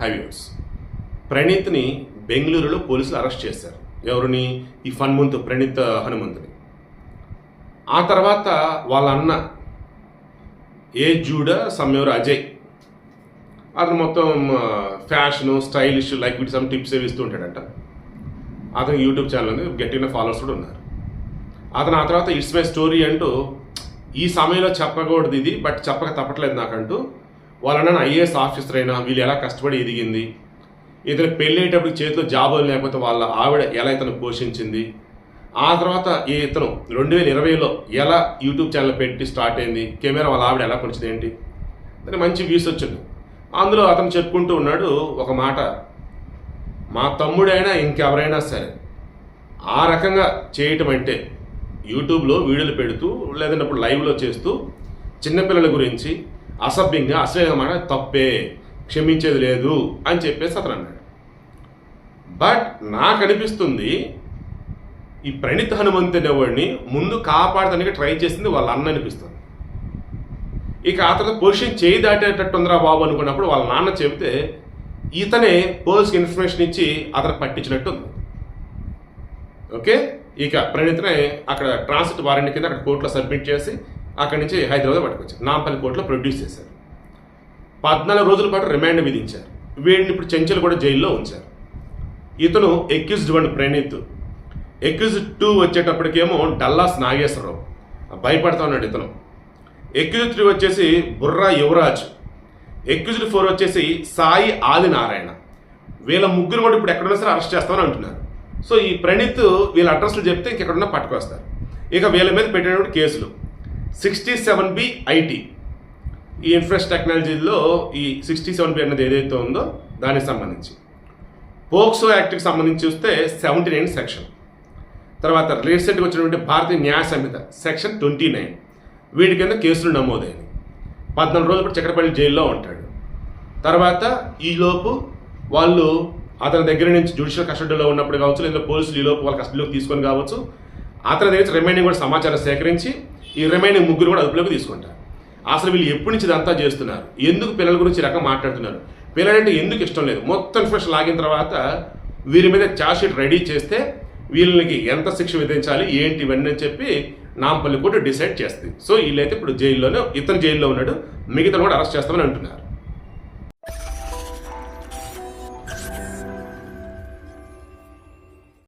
Highways ప్రణీత్ని బెంగళూరులో పోలీసులు arrest చేశారు. ఎవరిని? ఈ ఫన్మంత్ ప్రణీత్ హనుమంతుని. ఆ తర్వాత వాళ్ళ అన్న ఏ జూడ సమ్మెవరు అజయ్. అతను మొత్తం fashion stylish like with some tips ఏవి ఇస్తూ ఉంటాడంట. అతను యూట్యూబ్ ఛానల్ ఉంది గట్టిన ఫాలోవర్స్ కూడా ఉన్నారు. అతను ఆ తర్వాత ఇట్స్ మై స్టోరీ అంటూ ఈ సమయంలో చెప్పకూడదు ఇది బట్ చెప్పక తప్పట్లేదు నాకంటూ వాళ్ళన్న ఐఏఎస్ ఆఫీసర్ అయినా వీళ్ళు ఎలా కష్టపడి ఎదిగింది? ఇతను పెళ్ళేటప్పుడు చేతిలో జాబ్ లేకపోతే వాళ్ళ ఆవిడ ఎలా ఇతను పోషించింది? ఆ తర్వాత ఈ ఇతను రెండు వేల ఇరవైలో ఎలా యూట్యూబ్ ఛానల్ పెట్టి స్టార్ట్ అయింది? కెమెరా వాళ్ళ ఆవిడ ఎలా పొంచింది ఏంటి? దాని మంచి వ్యూస్ వచ్చింది. అందులో అతను చెప్పుకుంటూ ఉన్నాడు ఒక మాట. మా తమ్ముడైనా ఇంకెవరైనా సరే ఆ రకంగా చేయటం అంటే యూట్యూబ్లో వీడియోలు పెడుతూ లేదంటే అప్పుడు లైవ్లో చేస్తూ చిన్నపిల్లల గురించి అసభ్యంగా అశ్లీలంగా తప్పే క్షమించేది లేదు అని చెప్పేసి అతను అన్నాడు. బట్ నాకు అనిపిస్తుంది ఈ ప్రణీత్ హనుమంత్ అనేవాడిని ముందు కాపాడటానికి ట్రై చేసింది వాళ్ళ అన్న అనిపిస్తుంది. ఇక ఆ తర్వాత పొజిషన్ చేయి దాటేటట్టు ఉందిరా బాబు అనుకున్నప్పుడు వాళ్ళ నాన్న చెబితే ఇతనే పోలీస్కి ఇన్ఫర్మేషన్ ఇచ్చి అతను పట్టించినట్టు ఉంది. ఓకే ఇక ప్రణీత్నే అక్కడ ట్రాన్సిట్ వారెంట్ కింద అక్కడ కోర్టులో సబ్మిట్ చేసి అక్కడి నుంచి హైదరాబాద్ పట్టుకొచ్చారు. నాంపల్లి కోర్టులో ప్రొడ్యూస్ చేశారు. పద్నాలుగు రోజుల పాటు రిమాండ్ విధించారు. వీడిని ఇప్పుడు చెంచల్ కూడా జైల్లో ఉంచారు. ఇతను accused one Praneeth. Accused two వచ్చేటప్పటికేమో Dallas Nageswararao. భయపడతా ఉన్నాడు ఇతను. ఎక్యూజ్డ్ త్రీ వచ్చేసి బుర్రా యువరాజ్. ఎక్యూజ్డ్ ఫోర్ వచ్చేసి సాయి ఆదినారాయణ. వీళ్ళ ముగ్గురు కూడా ఇప్పుడు ఎక్కడున్నా సరే అరెస్ట్ చేస్తామని అంటున్నారు. సో ఈ ప్రణీత్ వీళ్ళ అడ్రస్లు చెప్తే ఇంకెక్కడున్నా పట్టుకొస్తారు. ఇక వీళ్ళ మీద పెట్టినటువంటి కేసులు. సిక్స్టీ సెవెన్ బి ఐటీ ఈ ఇన్ఫ్రెష్ టెక్నాలజీలో ఈ సిక్స్టీ సెవెన్ బి అన్నది ఏదైతే ఉందో దానికి సంబంధించి. పోక్సో యాక్ట్కి సంబంధించి చూస్తే సెవెంటీ నైన్ సెక్షన్. తర్వాత రీసెంట్గా వచ్చినటువంటి భారతీయ న్యాయ సంహిత సెక్షన్ ట్వంటీ నైన్. వీటి కింద కేసులు నమోదైనవి పద్నాలుగు రోజులు ఇప్పుడు చక్రపల్లి జైల్లో ఉంటాడు. తర్వాత ఈలోపు వాళ్ళు అతని దగ్గర నుంచి జ్యుడిషియల్ కస్టడీలో ఉన్నప్పుడు కావచ్చు లేదా పోలీసులు ఈలోపు వాళ్ళ కస్టడీలోకి తీసుకొని కావచ్చు అతని దగ్గర నుంచి రిమైనింగ్ కూడా సమాచారం సేకరించి ఈ రిమైనింగ్ ముగ్గురు కూడా అదుపులోకి తీసుకుంటారు. అసలు వీళ్ళు ఎప్పటి నుంచి ఇదంతా చేస్తున్నారు? ఎందుకు పిల్లల గురించి రకం మాట్లాడుతున్నారు? పిల్లలంటే ఎందుకు ఇష్టం లేదు? మొత్తం ఇన్ఫర్మేషన్ లాగిన తర్వాత వీరి మీద ఛార్జ్ షీట్ రెడీ చేస్తే వీళ్ళకి ఎంత శిక్ష విధించాలి ఏంటి ఇవన్నీ అని చెప్పి నాంపల్లి కోర్టు డిసైడ్ చేస్తుంది. సో వీళ్ళైతే ఇప్పుడు జైల్లోనే ఇతను జైల్లో ఉన్నాడు మిగతా కూడా అరెస్ట్ చేస్తామని అంటున్నారు.